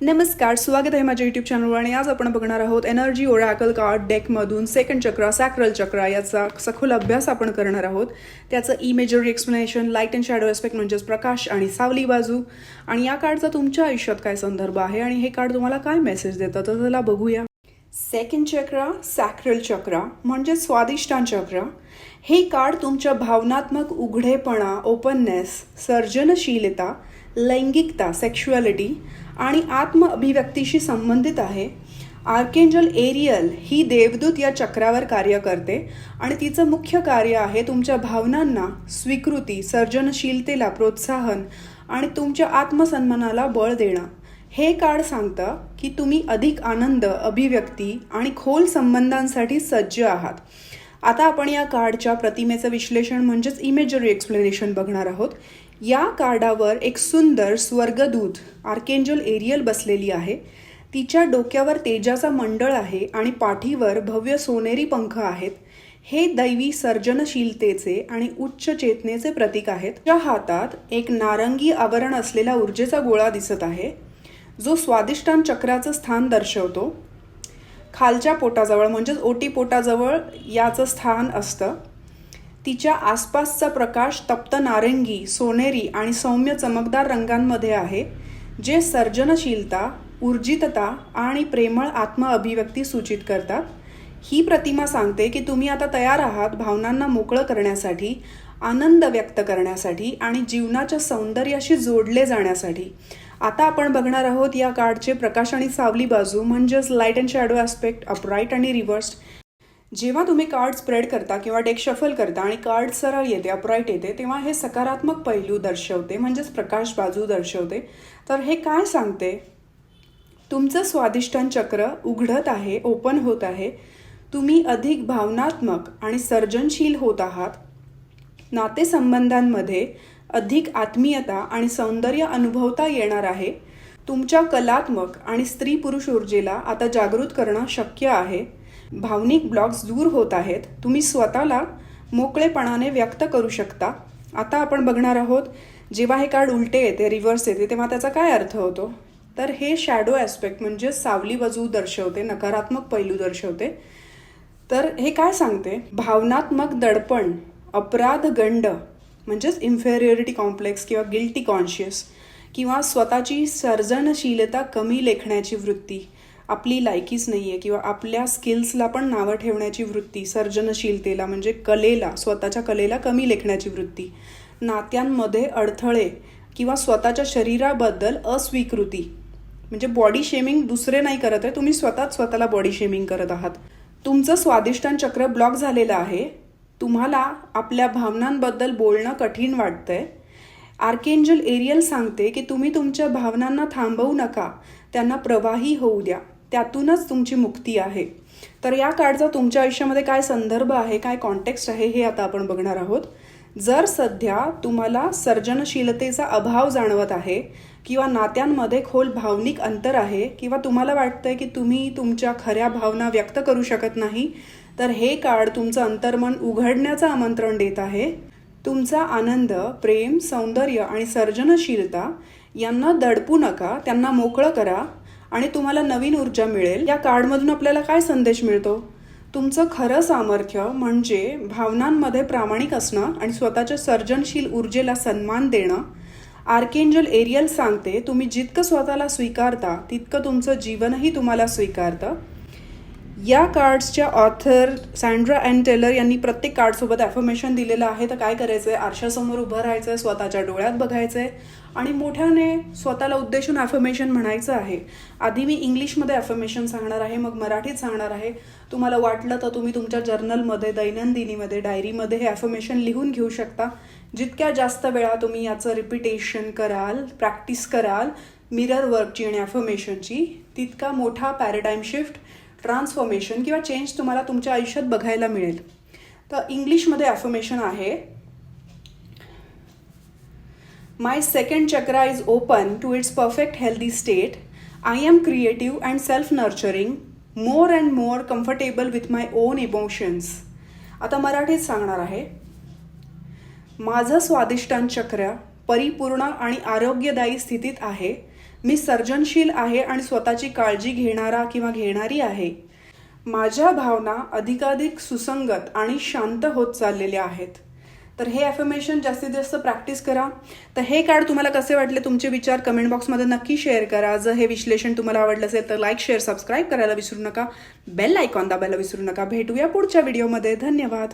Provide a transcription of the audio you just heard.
नमस्कार स्वागत आहे माझ्या युट्यूब चॅनलवर आणि आज आपण बघणार आहोत एनर्जी ओरॅकल कार्ड डेकमधून सेकंड चक्र सॅक्रल चक्र याचा सखोल अभ्यास आपण करणार आहोत. त्याचं E major explanation light and shadow aspect म्हणजेच प्रकाश आणि सावली बाजू. आणि या कार्डचा तुमच्या आयुष्यात काय संदर्भ आहे आणि हे कार्ड तुम्हाला काय मेसेज देतं? तर त्याला बघूया. सेकंड चक्र सॅक्रल चक्र म्हणजे स्वादिष्टान चक्र. हे कार्ड तुमच्या भावनात्मक उघडेपणा ओपननेस सर्जनशीलता लैंगिकता सेक्शुअलिटी आणि आत्म अभिव्यक्तीशी संबंधित आहे. आर्केंजल एरियल ही देवदूत या चक्रावर कार्य करते आणि तिचं मुख्य कार्य आहे तुमच्या भावनांना स्वीकृती सर्जनशीलतेला प्रोत्साहन आणि तुमच्या आत्मसन्मानाला बळ देणं. हे कार्ड सांगतं की तुम्ही अधिक आनंद अभिव्यक्ती आणि खोल संबंधांसाठी सज्ज आहात. आता आपण या कार्डच्या प्रतिमेचं विश्लेषण म्हणजेच इमेजरी एक्सप्लेनेशन बघणार आहोत. या कार्डावर एक सुंदर स्वर्गदूत आर्केंजल एरियल बसलेली आहे. तिच्या डोक्यावर तेजाचा मंडळ आहे आणि पाठीवर भव्य सोनेरी पंख आहेत. हे दैवी सर्जनशीलतेचे आणि उच्च चेतनेचे प्रतीक आहेत. ज्या हातात एक नारंगी आवरण असलेला ऊर्जेचा गोळा दिसत आहे. जो स्वादिष्टान चक्राचं स्थान दर्शवतो. खालच्या पोटाजवळ म्हणजेच ओटी पोटाजवळ याचं स्थान असतं. तिच्या आसपासचा प्रकाश तप्त नारंगी सोनेरी आणि सौम्य चमकदार रंगांमध्ये आहे जे सर्जनशीलता ऊर्जितता आणि प्रेमळ आत्म अभिव्यक्ती सूचित करतात. ही प्रतिमा सांगते की तुम्ही आता तयार आहात भावनांना मोकळं करण्यासाठी आनंद व्यक्त करण्यासाठी आणि जीवनाच्या सौंदर्याशी जोडले जाण्यासाठी. आता आपण बघणार आहोत या कार्डचे प्रकाश आणि सावली बाजू म्हणजेच light and shadow aspect upright आणि रिव्हर्स्ड जेव्हा तुम्ही कार्ड स्प्रेड करता किंवा डेक शफल करता आणि कार्ड सरळ येते अपराईट येते तेव्हा हे सकारात्मक पैलू दर्शवते म्हणजेच प्रकाश बाजू दर्शवते. तर हे काय सांगते? तुमचं स्वादिष्टान चक्र उघडत आहे ओपन होत आहे. तुम्ही अधिक भावनात्मक आणि सर्जनशील होत आहात. नातेसंबंधांमध्ये अधिक आत्मीयता आणि सौंदर्य अनुभवता येणार आहे. तुमच्या कलात्मक आणि स्त्री पुरुष ऊर्जेला आता जागृत करणं शक्य आहे. भावनिक ब्लॉक्स दूर होत आहेत. तुम्ही स्वतःला मोकळेपणाने व्यक्त करू शकता. आता आपण बघणार आहोत जेव्हा हे कार्ड उलटे येते रिव्हर्स येते तेव्हा त्याचा काय अर्थ होतो? तर हे शॅडो ॲस्पेक्ट म्हणजे सावली बाजू दर्शवते नकारात्मक पैलू दर्शवते. तर हे काय सांगते? भावनात्मक दडपण अपराध गंड म्हणजेच इन्फेरियरिटी कॉम्प्लेक्स किंवा गिल्टी कॉन्शियस किंवा स्वतःची सर्जनशीलता कमी लेखण्याची वृत्ती. आपली लायकीच नाही आहे किंवा आपल्या स्किल्सला पण नावं ठेवण्याची वृत्ती सर्जनशीलतेला म्हणजे कलेला स्वतःच्या कलेला कमी लेखण्याची वृत्ती. नात्यांमध्ये अडथळे किंवा स्वतःच्या शरीराबद्दल अस्वीकृती. म्हणजे बॉडी शेमिंग दुसरे नाही करत आहे तुम्ही स्वतःच स्वतःला बॉडी शेमिंग करत आहात. तुमचं स्वादिष्टान चक्र ब्लॉक झालेलं आहे तुम्हाला आपल्या भावनांबद्दल बोलणं कठीण वाटतंय. आर्केंजल एरियल सांगते की तुम्ही तुमच्या भावनांना थांबवू नका त्यांना प्रवाही होऊ द्या त्यातूनच तुमची मुक्ती आहे. तर या कार्डचा तुमच्या आयुष्यामध्ये काय संदर्भ आहे काय कॉन्टेक्स्ट आहे हे आता आपण बघणार आहोत. जर सध्या तुम्हाला सर्जनशीलतेचा अभाव जाणवत आहे किंवा नात्यांमध्ये खोल भावनिक अंतर आहे किंवा तुम्हाला वाटतंय की तुम्ही तुमच्या खऱ्या भावना व्यक्त करू शकत नाही तर हे कार्ड तुमचं अंतर्मन उघडण्याचं आमंत्रण देत आहे. तुमचा आनंद प्रेम सौंदर्य आणि सर्जनशीलता यांना दडपू नका त्यांना मोकळं करा आणि तुम्हाला नवीन ऊर्जा मिळेल. या कार्डमधून आपल्याला काय संदेश मिळतो? तुमचं खरं सामर्थ्य म्हणजे भावनांमध्ये प्रामाणिक असणं आणि स्वतःच्या सर्जनशील ऊर्जेला सन्मान देणं. आर्केंजल एरियल सांगते तुम्ही जितकं स्वतःला स्वीकारता तितकं तुमचं जीवनही तुम्हाला स्वीकारतं. या कार्ड्सच्या ऑथर सँड्रा अँड टेलर यांनी प्रत्येक कार्डसोबत ॲफर्मेशन दिलेलं आहे. तर काय करायचं आहे आरशासमोर उभं राहायचं आहे स्वतःच्या डोळ्यात बघायचं आहे आणि मोठ्याने स्वतःला उद्देशून ॲफर्मेशन म्हणायचं आहे. आधी मी इंग्लिशमध्ये ॲफर्मेशन सांगणार आहे मग मराठीत सांगणार आहे. तुम्हाला वाटलं तर तुम्ही तुमच्या जर्नलमध्ये दैनंदिनीमध्ये डायरीमध्ये हे ॲफर्मेशन लिहून घेऊ शकता. जितक्या जास्त वेळा तुम्ही याचं रिपिटेशन कराल प्रॅक्टिस कराल मिरर वर्कची आणि ॲफर्मेशनची तितका मोठा पॅराडाईम शिफ्ट ट्रान्सफॉर्मेशन किंवा चेंज तुम्हाला तुमच्या आयुष्यात बघायला मिळेल. तर इंग्लिशमध्ये ॲफर्मेशन आहे my second chakra is open to its perfect healthy state I am creative and self nurturing more and more comfortable with my own emotions आता मराठीत सांगणार आहे माझं स्वादिष्टान चक्र परिपूर्ण आणि आरोग्यदायी स्थितीत आहे. मी सर्जनशील आहे आणि स्वतःची काळजी घेणारा किंवा घेणारी आहे. माझ्या भावना अधिकाधिक सुसंगत आणि शांत होत चाललेल्या आहेत. तर हे ॲफर्मेशन जास्तीत जास्त प्रॅक्टिस करा. तर हे कार्ड तुम्हाला कसे वाटले तुमचे विचार कमेंट बॉक्समध्ये नक्की शेअर करा. जर हे विश्लेषण तुम्हाला आवडलं असेल तर लाईक शेअर सबस्क्राईब करायला विसरू नका. बेल आयकॉन दाबायला विसरू नका. भेटूया पुढच्या व्हिडिओमध्ये धन्यवाद.